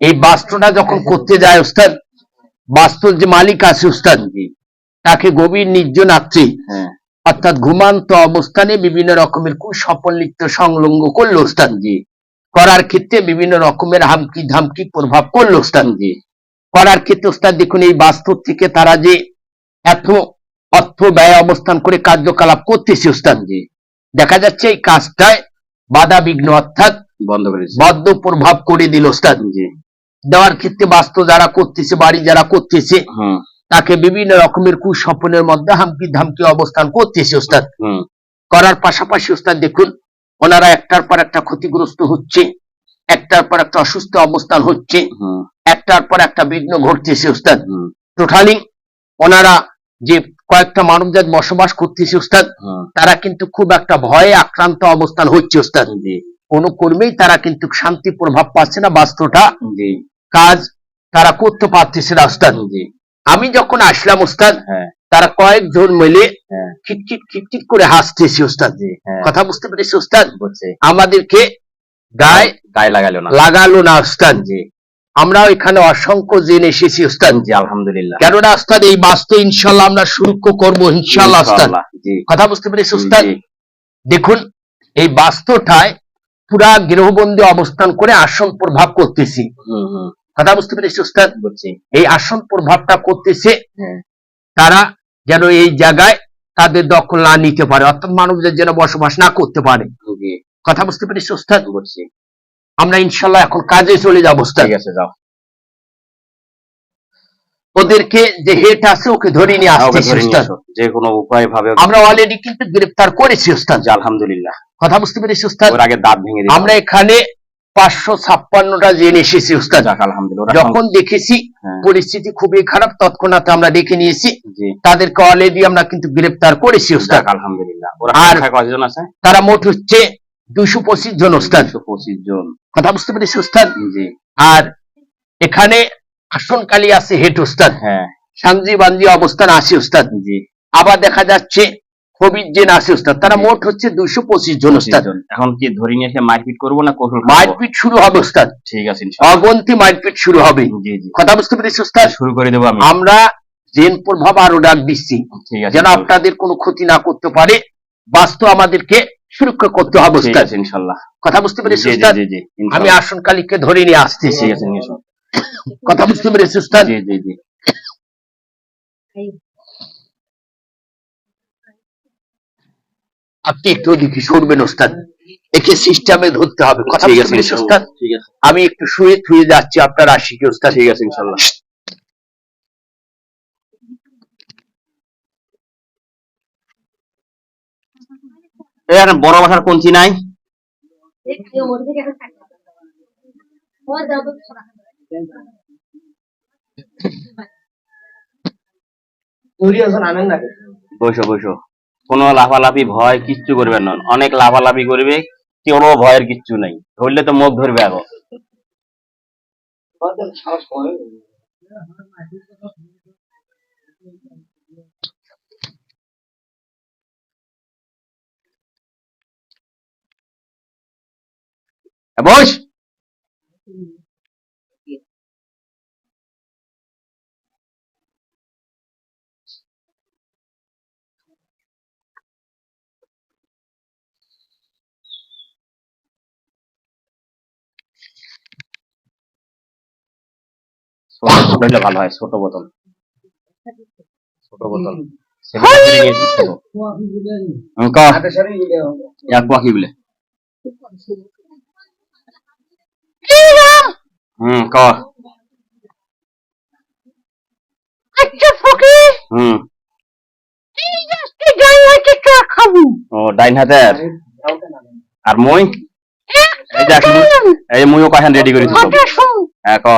এই বাস্তুটা যখন করতে যায় ওস্তাদ বাস্তুর যে মালিক আছে ওস্তাদ তাকে গভীর নির্জন রাত্রি হ্যাঁ। অর্থাৎ ঘুমান্ত অবস্থানে বিভিন্ন রকমের কুসফল লিপ্ত সংলগ্ন করল ওস্তাদ জি। করার ক্ষেত্রে বিভিন্ন রকমের হামকি ধামকি প্রভাব করল ওস্তাদ জি। করার ক্ষেত্রে ওস্তাদ দেখুন এই বাস্তব থেকে তারা যে এত অর্থ ব্যয় অবস্থান করে কার্যকলাপ করতেছে ওস্তাদ জি। দেখা যাচ্ছে এই কাজটায় বাধা বিঘ্ন অর্থাৎ বন্ধ করেছে বদ্ধ প্রভাব করে দিল ওস্তাদ দেওয়ার ক্ষেত্রে বাস্তু যারা করতেছে বাড়ি যারা করতেছে তাকে বিভিন্ন রকমের কুস্বপ্নের মধ্যে হামকি ধামকি অবস্থান করতেছে ওস্তাদ করার পাশাপাশি ওস্তাদ দেখুন ওনারা একটার পর একটা ক্ষতিগ্রস্ত হচ্ছে একটার পর একটা অসুস্থ অবস্থান হচ্ছে একটার পর একটা বিঘ্ন ঘটতেছে ওস্তাদ টোটালি ওনারা যে কয়েকটা মানবজাত বসবাস করতেছে ওস্তাদ তারা কিন্তু খুব একটা ভয়ে আক্রান্ত অবস্থান হচ্ছে ওস্তাদ কোনো কর্মেই তারা কিন্তু শান্তি প্রভাব পাচ্ছে না বাস্তুটা কাজ তারা করতে পারতেছে না ওস্তাদ আমি যখন আসলাম ওস্তাদ হ্যাঁ। তারা কয়েকজন মিলে হ্যাঁ। খিটখিট খিটখিট করে হাসতেছে ওস্তাদ হ্যাঁ। কথা বুঝতে পেরেছি ওস্তাদ আমাদেরকে গায়ে গায়ে লাগালো না। লাগালো না ওস্তাদ জি। আমরা এখানে অসংখ্য জেনে এসেছি ওস্তাদ জি আলহামদুলিল্লাহ। কেননা ওস্তাদ এই বাস্তু ইনশাল্লাহ আমরা সুরক্ষ করব ইনশাল্লাহ ওস্তাদ জি। কথা বুঝতে পেরেছি ওস্তাদ দেখুন এই বাস্তুটায় পুরা গৃহবন্দী অবস্থান করে আসন প্রভাব করতেছি। কথা বুঝতে পেরেছি বুঝছি। এই আসন প্রভাবটা করতেছে হ্যাঁ। তারা যেন এই জায়গায় তাদের দখল না নিতে পারে অর্থাৎ মানবদের যেন বসবাস না করতে পারে। কথা বুঝতে পেরেছি ওস্তাদ বুঝছি। আমরা ইনশাল্লাহ এখন কাজে চলে যাব ওস্তাদ ঠিক আছে যাও। ওদেরকে যে হেট আছে ওকে ধরে নিয়ে ওকে আসতেছি ধরে নিয়ে ওস্তাদ আসো। যে কোনো উপায় ভাবে আমরা অলরেডি কিন্তু গ্রেফতার করেছি ওস্তাদ জি, আলহামদুলিল্লাহ। কথা বুঝতে পেরেছি ওস্তাদ ওর আগে দাঁত ভেঙে আমরা এখানে পাঁচশো ছাপ্পান্নটা জেনে এসেছি ওস্তাদ যাক আলহামদুলিল্লাহ যখন দেখেছি হ্যাঁ, পরিস্থিতি খুবই খারাপ তৎক্ষণাৎ আমরা দেখে নিয়েছি। তাদেরকে অলরেডি আমরা কিন্তু গ্রেফতার করেছি ওস্তাদ যাক আলহামদুলিল্লাহ। আর- কয়জন আছে? তারা মোট হচ্ছে দুশো পঁচিশ জন একশো পঁচিশ জন। কথা বুঝতে পেরেছি ওস্তাদ জি। আর এখানে আসনকালী আছে হেড ওস্তাদ হ্যাঁ। সাংজি বাঞ্জি অবস্থান আছে উস্তাদ। জি। আবার দেখা যাচ্ছে কবির জেন আছে ওস্তাদ তারা মোট হচ্ছে দুশো পঁচিশ জন ওস্তাদ। এখন কি ধরে নিয়ে এসে মারপিট করব না কৌশল মারপিট শুরু হবে ওস্তাদ। ঠিক আছে অগন্তি মারপিট শুরু হবে। জি জি। কথা বুঝতে পেরেছি ওস্তাদ? শুরু করে দেবো আমরা জেন প্রভাব আরও ডাক দিচ্ছি। যেন আপনাদের কোনো ক্ষতি না করতে পারে বাস্তু আমাদেরকে সুরক্ষা করতে হবে ওস্তাদ। ইনশাল্লাহ। কথা বুঝতে পেরেছি জি জি ওস্তাদ? জি জি আমি। আসনকালীকে ধরে নিয়ে এসো। কথা বুঝতে পেরেছি ওস্তাদ? জি জি জি। আপনি একটু ওদিকে সরবেন ওস্তাদ। একে সিস্টেমে ধরতে হবে। কথা ঠিক আছে ওস্তাদ? আমি একটু শুয়ে থুয়ে যাচ্ছি আপনার আশিকে ওস্তাদ। ঠিক আছে ইনশাল্লাহ। বড় বাসার কঞ্চি নাই? বসো বসো। কোনো লাফালাফি ভয় কিচ্ছু করবে না। অনেক লাফালাফি করবে কোনো ভয়ের কিচ্ছু নাই। ধরলে তো মুখ ধরবে আগো এ, বস! হলে ভালো হয় ছোট বোতল। ছোট বোতল। হুম, ক আচ্ছা হুম। ও ডাইন হাতের আর মই? এই এই মইও কখন রেডি করেছি হ্যাঁ ক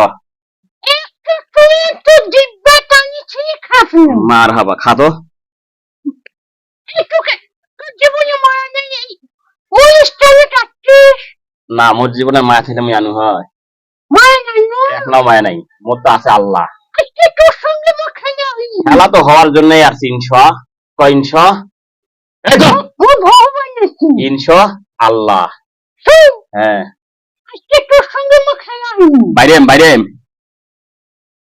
একটু তুই তো দিব্যা টানিছি খাব মার হাবা খা তো একটু তোর জীবনে মায়া নেই এই ওই স্টাইলে কাটছিস না মোর জীবনে মায়া থেকে আমি আনু হয়। নাই না? এখনও মায়া নাই মোর তো আছে আল্লাহ। খেলা তো হওয়ার জন্যই আসছি ইনশা? ইনশা আল্লাহ। হ্যাঁ।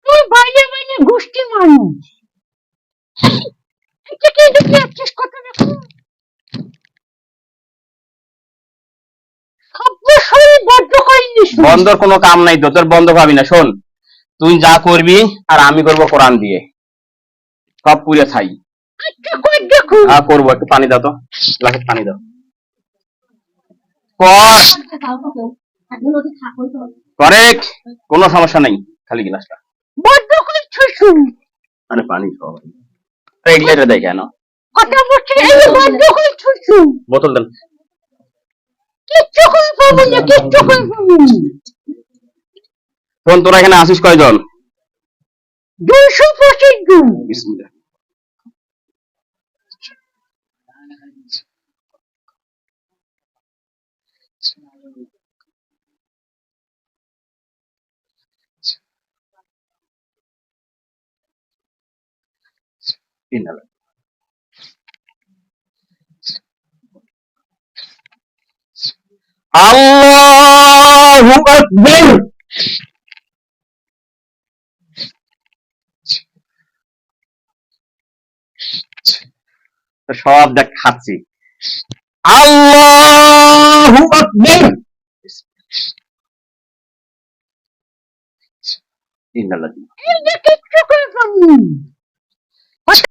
তুই বাইরে বাইরে গোষ্ঠী মানুষ। এটা কি দেখে আছিস কত দেখো সর্বস্বই বদ্ধ করে বন্ধর কোনো কাম নাই তো তোর বন্ধ পাবি না শোন। তুই যা করবি আর আমি করব কোরআন দিয়ে। সব পুড়ে হ্যাঁ করব একটু পানি দাও তো। গ্লাসে পানি দাও। কর কোনো সমস্যা নাই খালি গ্লাসটা। মানে পানি খাওয়া কেন? কথা বলছি করছিস বোতল দেন। কিচ্ছু করে পাবো না কিচ্ছু করে পাবো না। তোরা এখানে আসিস কয়জন? দুইশো পঁচিশ জন। বিসমিল্লাহ। ইন্নালিল্লাহ। আল্লাহু আকবার সব দেখ খাচ্ছি আল্লাহু আকবার ইন্নালিল্লাহ।